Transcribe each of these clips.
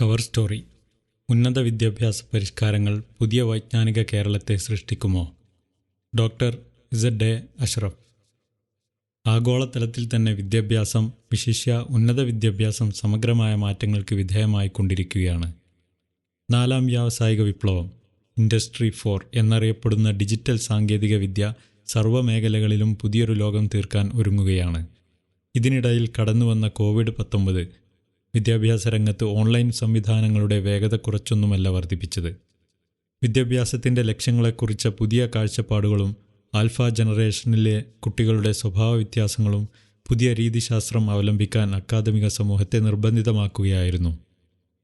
Cover story. ഉന്നത വിദ്യാഭ്യാസ പരിഷ്കാരങ്ങൾ പുതിയ വൈജ്ഞാനിക കേരളത്തെ സൃഷ്ടിക്കുമോ? Doctor Z A Ashraf. ആഗോളതലത്തിൽ തന്നെ വിദ്യാഭ്യാസം വിശിഷ്യ ഉന്നത വിദ്യാഭ്യാസം സമഗ്രമായ മാറ്റങ്ങൾക്ക് വിധേയമായി കൊണ്ടിരിക്കുകയാണ്. നാലാം വ്യാവസായിക വിപ്ലവം ഇൻഡസ്ട്രി ഫോർ എന്നറിയപ്പെടുന്ന ഡിജിറ്റൽ സാങ്കേതിക വിദ്യ സർവമേഖലകളിലും പുതിയൊരു ലോകം തീർക്കാൻ ഒരുങ്ങുകയാണ്. ഇതിനിടയിൽ കടന്നുവന്ന കോവിഡ് പത്തൊമ്പത് വിദ്യാഭ്യാസ രംഗത്ത് ഓൺലൈൻ സംവിധാനങ്ങളുടെ വേഗത കുറച്ചൊന്നുമല്ല വർദ്ധിപ്പിച്ചത്. വിദ്യാഭ്യാസത്തിന്റെ ലക്ഷ്യങ്ങളെക്കുറിച്ച പുതിയ കാഴ്ചപ്പാടുകളും ആൽഫ ജനറേഷനിലെ കുട്ടികളുടെ സ്വഭാവ വ്യത്യാസങ്ങളും പുതിയ രീതിശാസ്ത്രം അവലംബിക്കാൻ അക്കാദമിക സമൂഹത്തെ നിർബന്ധിതമാക്കുകയായിരുന്നു.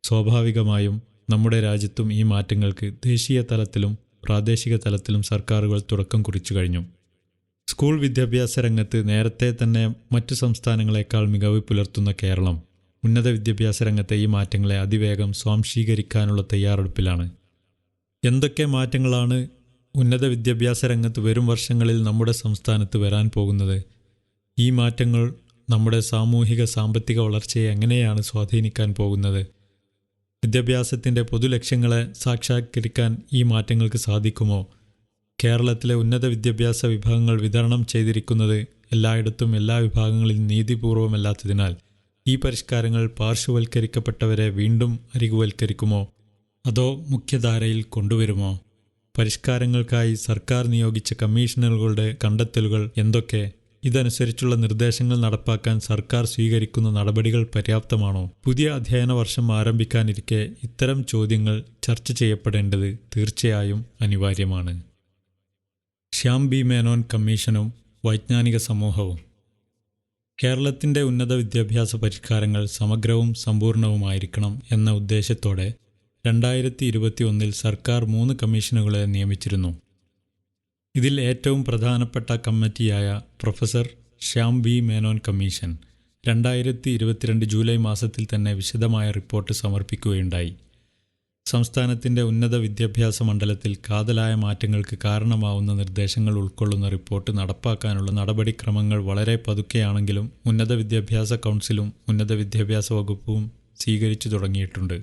സ്വാഭാവികമായും നമ്മുടെ രാജ്യത്തും ഈ മാറ്റങ്ങൾക്ക് ദേശീയ തലത്തിലും പ്രാദേശിക തലത്തിലും സർക്കാരുകൾ തുടക്കം കുറിച്ചു കഴിഞ്ഞു. സ്കൂൾ വിദ്യാഭ്യാസ രംഗത്ത് നേരത്തെ തന്നെ മറ്റു സംസ്ഥാനങ്ങളെക്കാൾ മികവ് പുലർത്തുന്ന കേരളം. ഉന്നത വിദ്യാഭ്യാസ രംഗത്തെ ഈ മാറ്റങ്ങളെ അതിവേഗം സ്വാംശീകരിക്കാനുള്ള തയ്യാറെടുപ്പിലാണ്. എന്തൊക്കെ മാറ്റങ്ങളാണ് ഉന്നത വിദ്യാഭ്യാസ രംഗത്ത് വരും വർഷങ്ങളിൽ നമ്മുടെ സംസ്ഥാനത്ത് വരാൻ പോകുന്നത്? ഈ മാറ്റങ്ങൾ നമ്മുടെ സാമൂഹിക സാമ്പത്തിക വളർച്ചയെ എങ്ങനെയാണ് സ്വാധീനിക്കാൻ പോകുന്നത്? വിദ്യാഭ്യാസത്തിന്റെ പൊതുലക്ഷ്യങ്ങളെ സാക്ഷാത്കരിക്കാൻ ഈ മാറ്റങ്ങൾക്ക് സാധിക്കുമോ? കേരളത്തിലെ ഉന്നത വിദ്യാഭ്യാസ വിഭാഗങ്ങൾ വിതരണം ചെയ്തിരിക്കുന്നത് എല്ലായിടത്തും എല്ലാ വിഭാഗങ്ങളിലും നീതിപൂർവമല്ലാത്തതിനാൽ ഈ പരിഷ്കാരങ്ങൾ പാർശ്വവൽക്കരിക്കപ്പെട്ടവരെ വീണ്ടും അരികുവൽക്കരിക്കുമോ? അതോ മുഖ്യധാരയിൽ കൊണ്ടുവരുമോ? പരിഷ്കാരങ്ങൾക്കായി സർക്കാർ നിയോഗിച്ച കമ്മീഷനുകളുടെ കണ്ടെത്തലുകൾ എന്തൊക്കെ? ഇതനുസരിച്ചുള്ള നിർദ്ദേശങ്ങൾ നടപ്പാക്കാൻ സർക്കാർ സ്വീകരിക്കുന്ന നടപടികൾ പര്യാപ്തമാണോ? പുതിയ അധ്യയന വർഷം ആരംഭിക്കാനിരിക്കെ ഇത്തരം ചോദ്യങ്ങൾ ചർച്ച ചെയ്യപ്പെടേണ്ടത് തീർച്ചയായും അനിവാര്യമാണ്. ശ്യാം ബി മേനോൻ കമ്മീഷനും വൈജ്ഞാനിക സമൂഹവും കേരളത്തിന്റെ ഉന്നത വിദ്യാഭ്യാസ പരിഷ്കാരങ്ങൾ സമഗ്രവും സമ്പൂർണവുമായിരിക്കണം എന്ന ഉദ്ദേശത്തോടെ രണ്ടായിരത്തി ഇരുപത്തി ഒന്നിൽ സർക്കാർ മൂന്ന് കമ്മീഷനുകളെ നിയമിച്ചിരുന്നു. ഇതിൽ ഏറ്റവും പ്രധാനപ്പെട്ട കമ്മിറ്റിയായ professor Shyam V Menon commission രണ്ടായിരത്തി ഇരുപത്തിരണ്ട് ജൂലൈ മാസത്തിൽ തന്നെ വിശദമായ റിപ്പോർട്ട് സമർപ്പിക്കുകയുണ്ടായി. സംസ്ഥാനത്തിന്റെ ഉന്നത വിദ്യാഭ്യാസ മണ്ഡലത്തിൽ കാതലായ മാറ്റങ്ങൾക്ക് കാരണമാവുന്ന നിർദ്ദേശങ്ങൾ ഉൾക്കൊള്ളുന്ന റിപ്പോർട്ട് നടപ്പാക്കാനുള്ള നടപടിക്രമങ്ങൾ വളരെ പതുക്കെയാണെങ്കിലും ഉന്നത വിദ്യാഭ്യാസ കൗൺസിലും ഉന്നത വിദ്യാഭ്യാസ വകുപ്പും സ്വീകരിച്ചു തുടങ്ങിയിട്ടുണ്ട്.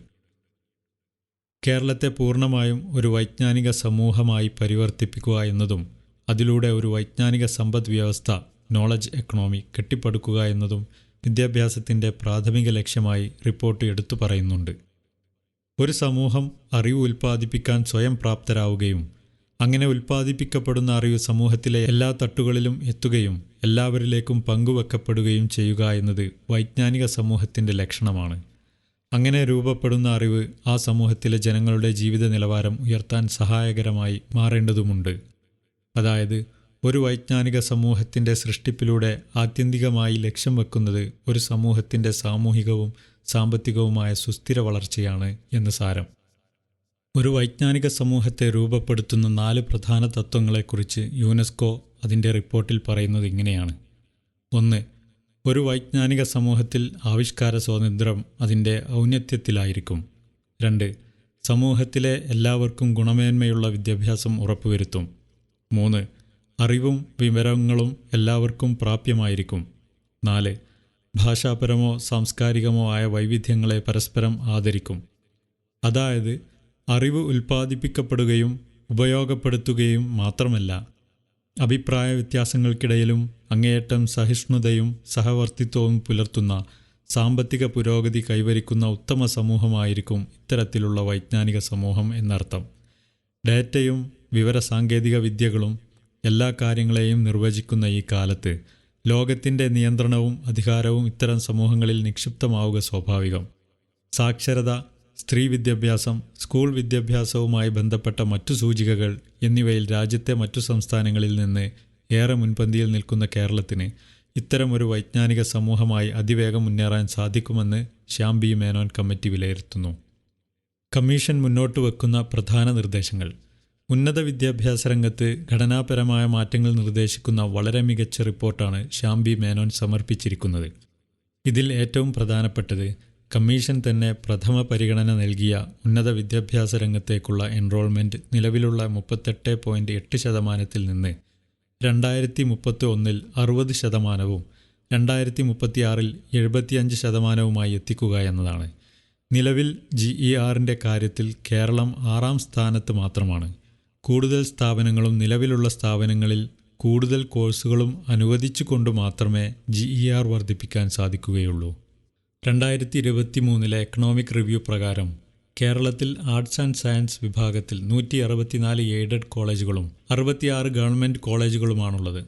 കേരളത്തെ പൂർണമായും ഒരു വൈജ്ഞാനിക സമൂഹമായി പരിവർത്തിപ്പിക്കുക എന്നതും അതിലൂടെ ഒരു വൈജ്ഞാനിക സമ്പദ് വ്യവസ്ഥ നോളജ് എക്കണോമി കെട്ടിപ്പടുക്കുക എന്നതും വിദ്യാഭ്യാസത്തിന്റെ പ്രാഥമിക ലക്ഷ്യമായി റിപ്പോർട്ട് എടുത്തു പറയുന്നുണ്ട്. ഒരു സമൂഹം അറിവ് ഉൽപ്പാദിപ്പിക്കാൻ സ്വയം പ്രാപ്തരാവുകയും അങ്ങനെ ഉൽപ്പാദിപ്പിക്കപ്പെടുന്ന അറിവ് സമൂഹത്തിലെ എല്ലാ തട്ടുകളിലും എത്തുകയും എല്ലാവരിലേക്കും പങ്കുവെക്കപ്പെടുകയും ചെയ്യുക എന്നത് വൈജ്ഞാനിക സമൂഹത്തിന്റെ ലക്ഷണമാണ്. അങ്ങനെ രൂപപ്പെടുന്ന അറിവ് ആ സമൂഹത്തിലെ ജനങ്ങളുടെ ജീവിത നിലവാരം ഉയർത്താൻ സഹായകരമായി മാറേണ്ടതുമുണ്ട്. അതായത് ഒരു വൈജ്ഞാനിക സമൂഹത്തിന്റെ സൃഷ്ടിപ്പിലൂടെ ആത്യന്തികമായി ലക്ഷ്യം വെക്കുന്നത് ഒരു സമൂഹത്തിന്റെ സാമൂഹികവും സാമ്പത്തികവുമായ സുസ്ഥിര വളർച്ചയാണ് എന്ന് സാരം. ഒരു വൈജ്ഞാനിക സമൂഹത്തെ രൂപപ്പെടുത്തുന്ന നാല് പ്രധാന തത്വങ്ങളെക്കുറിച്ച് യുനെസ്കോ അതിന്റെ റിപ്പോർട്ടിൽ പറയുന്നത് ഇങ്ങനെയാണ്. ഒന്ന് ഒരു വൈജ്ഞാനിക സമൂഹത്തിൽ ആവിഷ്കാര സ്വാതന്ത്ര്യം അതിന്റെ ഔന്നത്യത്തിലായിരിക്കും. രണ്ട് സമൂഹത്തിലെ എല്ലാവർക്കും ഗുണമേന്മയുള്ള വിദ്യാഭ്യാസം ഉറപ്പുവരുത്തും. മൂന്ന് അറിവും വിവരങ്ങളും എല്ലാവർക്കും പ്രാപ്യമായിരിക്കും. നാല് ഭാഷാപരമോ സാംസ്കാരികമോ ആയ വൈവിധ്യങ്ങളെ പരസ്പരം ആദരിക്കും. അതായത് അറിവ് ഉൽപ്പാദിപ്പിക്കപ്പെടുകയും ഉപയോഗപ്പെടുത്തുകയും മാത്രമല്ല അഭിപ്രായ വ്യത്യാസങ്ങൾക്കിടയിലും അങ്ങേയറ്റം സഹിഷ്ണുതയും സഹവർത്തിത്വവും പുലർത്തുന്ന സാമ്പത്തിക പുരോഗതി കൈവരിക്കുന്ന ഉത്തമ സമൂഹമായിരിക്കും ഇത്തരത്തിലുള്ള വൈജ്ഞാനിക സമൂഹം എന്നർത്ഥം. ഡാറ്റയും വിവരസാങ്കേതിക വിദ്യകളും എല്ലാ കാര്യങ്ങളെയും നിർവചിക്കുന്ന ഈ കാലത്ത് ലോകത്തിന്റെ നിയന്ത്രണവും അധികാരവും ഇത്തരം സമൂഹങ്ങളിൽ നിക്ഷിപ്തമാവുക സ്വാഭാവികം. സാക്ഷരത സ്ത്രീ വിദ്യാഭ്യാസം സ്കൂൾ വിദ്യാഭ്യാസവുമായി ബന്ധപ്പെട്ട മറ്റു സൂചികകൾ എന്നിവയിൽ രാജ്യത്തെ മറ്റു സംസ്ഥാനങ്ങളിൽ നിന്ന് ഏറെ മുൻപന്തിയിൽ നിൽക്കുന്ന കേരളത്തിന് ഇത്തരം ഒരു വൈജ്ഞാനിക സമൂഹമായി അതിവേഗം മുന്നേറാൻ സാധിക്കുമെന്ന് ശ്യാം ബി മേനോൻ കമ്മിറ്റി വിലയിരുത്തുന്നു. കമ്മീഷൻ മുന്നോട്ട് വെക്കുന്ന പ്രധാന നിർദ്ദേശങ്ങൾ. ഉന്നത വിദ്യാഭ്യാസ രംഗത്ത് ഘടനാപരമായ മാറ്റങ്ങൾ നിർദ്ദേശിക്കുന്ന വളരെ മികച്ച റിപ്പോർട്ടാണ് ഷാംബി മേനോൻ സമർപ്പിച്ചിരിക്കുന്നത്. ഇതിൽ ഏറ്റവും പ്രധാനപ്പെട്ടത് കമ്മീഷൻ തന്നെ പ്രഥമ പരിഗണന നൽകിയ ഉന്നത വിദ്യാഭ്യാസ രംഗത്തേക്കുള്ള എൻറോൾമെന്റ് നിലവിലുള്ള മുപ്പത്തെട്ട് പോയിന്റ് എട്ട് ശതമാനത്തിൽ നിന്ന് രണ്ടായിരത്തി മുപ്പത്തി ഒന്നിൽ അറുപത് ശതമാനവും രണ്ടായിരത്തി മുപ്പത്തിയാറിൽ എഴുപത്തിയഞ്ച് ശതമാനവുമായി എത്തിക്കുക എന്നതാണ്. നിലവിൽ ജി ഇ ആറിന്റെ കാര്യത്തിൽ കേരളം ആറാം സ്ഥാനത്ത് മാത്രമാണ്. കൂടുതൽ സ്ഥാപനങ്ങളും നിലവിലുള്ള സ്ഥാപനങ്ങളിൽ കൂടുതൽ കോഴ്സുകളും അനുവദിച്ചുകൊണ്ട് മാത്രമേ ജി ഇ ആർ വർദ്ധിപ്പിക്കാൻ സാധിക്കുകയുള്ളൂ. രണ്ടായിരത്തി ഇരുപത്തി മൂന്നിലെ എക്കണോമിക് റിവ്യൂ പ്രകാരം കേരളത്തിൽ ആർട്സ് ആൻഡ് സയൻസ് വിഭാഗത്തിൽ നൂറ്റി അറുപത്തിനാല് എയ്ഡഡ് കോളേജുകളും അറുപത്തിയാറ് ഗവൺമെന്റ് കോളേജുകളുമാണുള്ളത്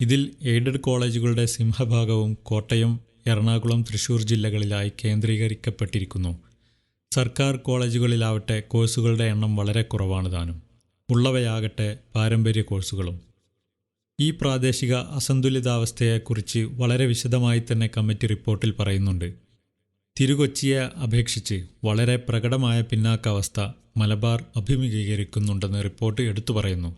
ഇതിൽ എയ്ഡഡ് കോളേജുകളുടെ സിംഹഭാഗവും കോട്ടയം എറണാകുളം തൃശൂർ ജില്ലകളിലായി കേന്ദ്രീകരിക്കപ്പെട്ടിരിക്കുന്നു. സർക്കാർ കോളേജുകളിലാവട്ടെ കോഴ്സുകളുടെ എണ്ണം വളരെ കുറവാണ് താനും. ഉള്ളവയാകട്ടെ പാരമ്പര്യ കോഴ്സുകളും. ഈ പ്രാദേശിക അസന്തുലിതാവസ്ഥയെക്കുറിച്ച് വളരെ വിശദമായി തന്നെ കമ്മിറ്റി റിപ്പോർട്ടിൽ പറയുന്നുണ്ട്. തിരുകൊച്ചിയെ അപേക്ഷിച്ച് വളരെ പ്രകടമായ പിന്നാക്കാവസ്ഥ മലബാർ അഭിമുഖീകരിക്കുന്നുണ്ടെന്ന് റിപ്പോർട്ട് എടുത്തു പറയുന്നു.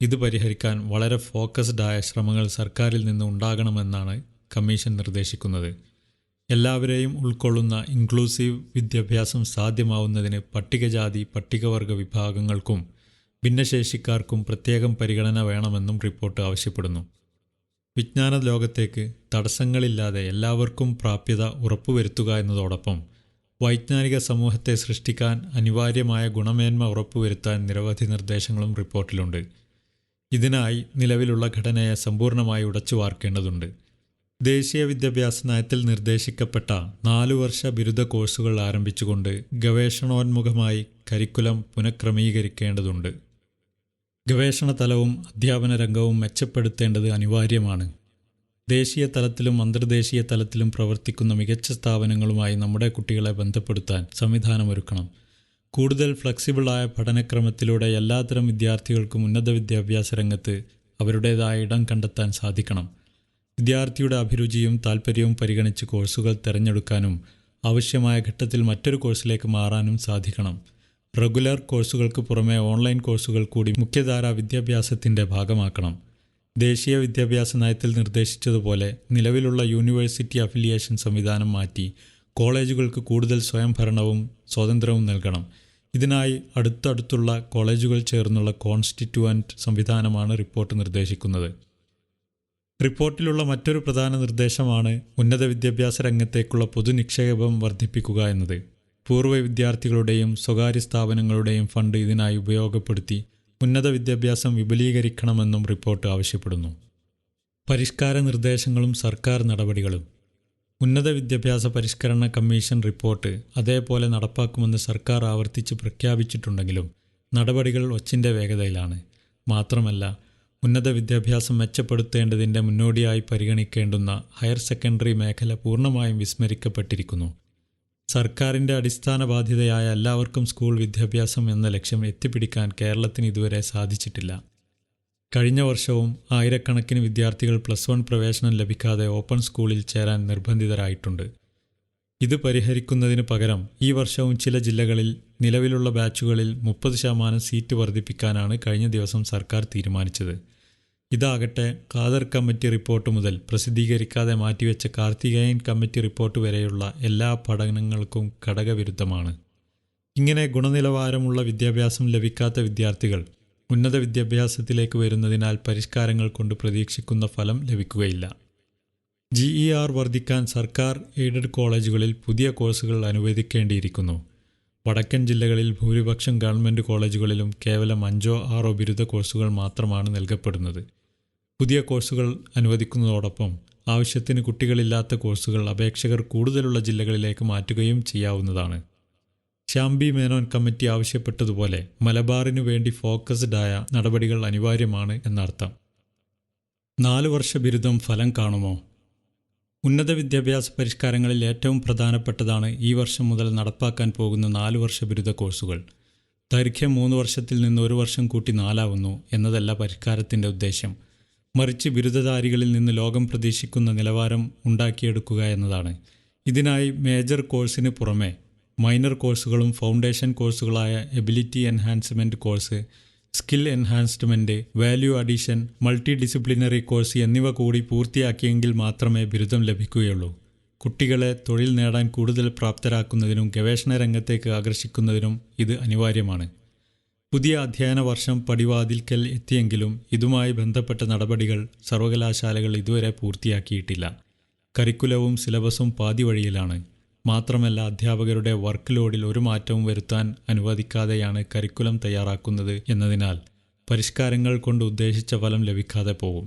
ഇത് പരിഹരിക്കാൻ വളരെ ഫോക്കസ്ഡ് ആയ ശ്രമങ്ങൾ സർക്കാരിൽ നിന്ന് ഉണ്ടാകണമെന്നാണ് കമ്മീഷൻ നിർദ്ദേശിക്കുന്നത്. എല്ലാവരെയും ഉൾക്കൊള്ളുന്ന ഇൻക്ലൂസീവ് വിദ്യാഭ്യാസം സാധ്യമാവുന്നതിന് പട്ടികജാതി പട്ടികവർഗ വിഭാഗങ്ങൾക്കും ഭിന്നശേഷിക്കാർക്കും പ്രത്യേകം പരിഗണന വേണമെന്നും റിപ്പോർട്ട് ആവശ്യപ്പെടുന്നു. വിജ്ഞാന ലോകത്തേക്ക് തടസ്സങ്ങളില്ലാതെ എല്ലാവർക്കും പ്രാപ്യത ഉറപ്പുവരുത്തുക എന്നതോടൊപ്പം വൈജ്ഞാനിക സമൂഹത്തെ സൃഷ്ടിക്കാൻ അനിവാര്യമായ ഗുണമേന്മ ഉറപ്പുവരുത്താൻ നിരവധി നിർദ്ദേശങ്ങളും റിപ്പോർട്ടിലുണ്ട്. ഇതിനായി നിലവിലുള്ള ഘടനയെ സമ്പൂർണമായി ഉടച്ചു വാർക്കേണ്ടതുണ്ട് ദേശീയ വിദ്യാഭ്യാസ നയത്തിൽ നിർദ്ദേശിക്കപ്പെട്ട നാലു വർഷ ബിരുദ കോഴ്സുകൾ ആരംഭിച്ചുകൊണ്ട് ഗവേഷണോന്മുഖമായി കരിക്കുലം പുനഃക്രമീകരിക്കേണ്ടതുണ്ട്. ഗവേഷണ തലവും അധ്യാപന രംഗവും മെച്ചപ്പെടുത്തേണ്ടത് അനിവാര്യമാണ്. ദേശീയ തലത്തിലും അന്തർദേശീയ തലത്തിലും പ്രവർത്തിക്കുന്ന മികച്ച സ്ഥാപനങ്ങളുമായി നമ്മുടെ കുട്ടികളെ ബന്ധപ്പെടുത്താൻ സംവിധാനമൊരുക്കണം. കൂടുതൽ ഫ്ലെക്സിബിളായ പഠനക്രമത്തിലൂടെ എല്ലാത്തരം വിദ്യാർത്ഥികൾക്കും ഉന്നത വിദ്യാഭ്യാസ രംഗത്ത് അവരുടേതായ ഇടം കണ്ടെത്താൻ സാധിക്കണം. വിദ്യാർത്ഥിയുടെ അഭിരുചിയും താൽപ്പര്യവും പരിഗണിച്ച് കോഴ്സുകൾ തിരഞ്ഞെടുക്കാനും ആവശ്യമായ ഘട്ടത്തിൽ മറ്റൊരു കോഴ്സിലേക്ക് മാറാനും സാധിക്കണം. റെഗുലർ കോഴ്സുകൾക്ക് പുറമെ ഓൺലൈൻ കോഴ്സുകൾ കൂടി മുഖ്യധാര വിദ്യാഭ്യാസത്തിന്റെ ഭാഗമാക്കണം. ദേശീയ വിദ്യാഭ്യാസ നയത്തിൽ നിർദ്ദേശിച്ചതുപോലെ നിലവിലുള്ള യൂണിവേഴ്സിറ്റി അഫിലിയേഷൻ സംവിധാനം മാറ്റി കോളേജുകൾക്ക് കൂടുതൽ സ്വയംഭരണവും സ്വാതന്ത്ര്യവും നൽകണം. ഇതിനായി അടുത്തടുത്തുള്ള കോളേജുകൾ ചേർന്നുള്ള കോൺസ്റ്റിറ്റ്യുവന്റ് സംവിധാനമാണ് റിപ്പോർട്ട് നിർദ്ദേശിക്കുന്നത്. റിപ്പോർട്ടിലുള്ള മറ്റൊരു പ്രധാന നിർദ്ദേശമാണ് ഉന്നത വിദ്യാഭ്യാസ രംഗത്തേക്കുള്ള പൊതുനിക്ഷേപം വർദ്ധിപ്പിക്കുക എന്നത്. പൂർവ വിദ്യാർത്ഥികളുടെയും സ്വകാര്യ സ്ഥാപനങ്ങളുടെയും ഫണ്ട് ഇതിനായി ഉപയോഗപ്പെടുത്തി ഉന്നത വിദ്യാഭ്യാസം വിപുലീകരിക്കണമെന്നും റിപ്പോർട്ട് ആവശ്യപ്പെടുന്നു. പരിഷ്കാര നിർദ്ദേശങ്ങളും സർക്കാർ നടപടികളും. ഉന്നത വിദ്യാഭ്യാസ പരിഷ്കരണ കമ്മീഷൻ റിപ്പോർട്ട് അതേപോലെ നടപ്പാക്കുമെന്ന് സർക്കാർ ആവർത്തിച്ച് പ്രഖ്യാപിച്ചിട്ടുണ്ടെങ്കിലും നടപടികൾ ഒച്ചിന്റെ വേഗതയിലാണ്. മാത്രമല്ല ഉന്നത വിദ്യാഭ്യാസം മെച്ചപ്പെടുത്തേണ്ടതിന്റെ മുന്നോടിയായി പരിഗണിക്കേണ്ടുന്ന ഹയർ സെക്കൻഡറി മേഖല പൂർണമായും വിസ്മരിക്കപ്പെട്ടിരിക്കുന്നു. സർക്കാരിന്റെ അടിസ്ഥാന ബാധ്യതയായ എല്ലാവർക്കും സ്കൂൾ വിദ്യാഭ്യാസം എന്ന ലക്ഷ്യം എത്തിപ്പിടിക്കാൻ കേരളത്തിന് ഇതുവരെ സാധിച്ചിട്ടില്ല. കഴിഞ്ഞ വർഷവും ആയിരക്കണക്കിന് വിദ്യാർത്ഥികൾ പ്ലസ് വൺ പ്രവേശനം ലഭിക്കാതെ ഓപ്പൺ സ്കൂളിൽ ചേരാൻ നിർബന്ധിതരായിട്ടുണ്ട്. ഇത് പരിഹരിക്കുന്നതിന് പകരം ഈ വർഷവും ചില ജില്ലകളിൽ നിലവിലുള്ള ബാച്ചുകളിൽ മുപ്പത് ശതമാനം സീറ്റ് വർദ്ധിപ്പിക്കാനാണ് കഴിഞ്ഞ ദിവസം സർക്കാർ തീരുമാനിച്ചത്. ഇതാകട്ടെ ഖാദർ കമ്മിറ്റി റിപ്പോർട്ട് മുതൽ പ്രസിദ്ധീകരിക്കാതെ മാറ്റിവെച്ച കാർത്തികേയൻ കമ്മിറ്റി റിപ്പോർട്ട് വരെയുള്ള എല്ലാ പഠനങ്ങൾക്കും ഘടകവിരുദ്ധമാണ്. ഇങ്ങനെ ഗുണനിലവാരമുള്ള വിദ്യാഭ്യാസം ലഭിക്കാത്ത വിദ്യാർത്ഥികൾ ഉന്നത വിദ്യാഭ്യാസത്തിലേക്ക് വരുന്നതിനാൽ പരിഷ്കാരങ്ങൾ കൊണ്ട് പ്രതീക്ഷിക്കുന്ന ഫലം ലഭിക്കുകയില്ല. ജി ഇ ആർ വർദ്ധിക്കാൻ സർക്കാർ എയ്ഡഡ് കോളേജുകളിൽ പുതിയ കോഴ്സുകൾ അനുവദിക്കേണ്ടിയിരിക്കുന്നു. വടക്കൻ ജില്ലകളിൽ ഭൂരിപക്ഷം ഗവൺമെന്റ് കോളേജുകളിലും കേവലം അഞ്ചോ ആറോ ബിരുദ കോഴ്സുകൾ മാത്രമാണ് നൽകപ്പെടുന്നത്. പുതിയ കോഴ്സുകൾ അനുവദിക്കുന്നതോടൊപ്പം ആവശ്യത്തിന് കുട്ടികളില്ലാത്ത കോഴ്സുകൾ അപേക്ഷകർ കൂടുതലുള്ള ജില്ലകളിലേക്ക് മാറ്റുകയും ചെയ്യാവുന്നതാണ്. ശ്യാംബി മേനോൻ കമ്മിറ്റി ആവശ്യപ്പെട്ടതുപോലെ മലബാറിനു വേണ്ടി ഫോക്കസ്ഡ് ആയ നടപടികൾ അനിവാര്യമാണ് എന്നർത്ഥം. നാലു വർഷ ബിരുദം ഫലം കാണുമോ? ഉന്നത വിദ്യാഭ്യാസ പരിഷ്കാരങ്ങളിൽ ഏറ്റവും പ്രധാനപ്പെട്ടതാണ് ഈ വർഷം മുതൽ നടപ്പാക്കാൻ പോകുന്ന നാലു വർഷ ബിരുദ കോഴ്സുകൾ. ദൈർഘ്യം മൂന്ന് വർഷത്തിൽ നിന്ന് ഒരു വർഷം കൂട്ടി നാലാവുന്നു എന്നതല്ല പരിഷ്കാരത്തിന്റെ ഉദ്ദേശം. മറിച്ച് ബിരുദധാരികളിൽ നിന്ന് ലോകം പ്രതീക്ഷിക്കുന്ന നിലവാരം ഉണ്ടാക്കിയെടുക്കുക എന്നതാണ്. ഇതിനായി മേജർ കോഴ്സിന് പുറമെ മൈനർ കോഴ്സുകളും foundation കോഴ്സുകളായ ability enhancement course skill enhancement value addition multi disciplinary course എന്നിവ കൂടി പൂർത്തിയാക്കിയെങ്കിൽ മാത്രമേ ബിരുദം ലഭിക്കുകയുള്ളൂ. കുട്ടികളെ തൊഴിൽ നേടാൻ കൂടുതൽ പ്രാപ്തരാക്കുന്നതിനും ഗവേഷണ രംഗത്തേക്ക് ആകർഷിക്കുന്നതിനും ഇത് അനിവാര്യമാണ്. പുതിയ അധ്യയന വർഷം പടിവാതിൽക്കൽ എത്തിയെങ്കിലും ഇതുമായി ബന്ധപ്പെട്ട നടപടികൾ സർവകലാശാലകൾ ഇതുവരെ പൂർത്തിയാക്കിയിട്ടില്ല. കരിക്കുലവും സിലബസും പാതി വഴിയിലാണ് മാത്രമല്ല അധ്യാപകരുടെ വർക്ക് ലോഡിൽ ഒരു മാറ്റവും വരുത്താൻ അനുവദിക്കാതെയാണ് കരിക്കുലം തയ്യാറാക്കുന്നത് എന്നതിനാൽ പരിഷ്കാരങ്ങൾ കൊണ്ട് ഉദ്ദേശിച്ച ഫലം ലഭിക്കാതെ പോകും.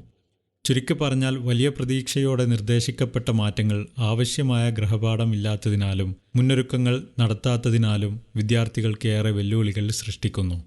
ചുരുക്കി പറഞ്ഞാൽ വലിയ പ്രതീക്ഷയോടെ നിർദ്ദേശിക്കപ്പെട്ട മാറ്റങ്ങൾ ആവശ്യമായ ഗ്രഹപാഠമില്ലാത്തതിനാലും മുന്നൊരുക്കങ്ങൾ നടത്താത്തതിനാലും വിദ്യാർത്ഥികൾക്ക് ഏറെ വെല്ലുവിളികൾ സൃഷ്ടിക്കുന്നു.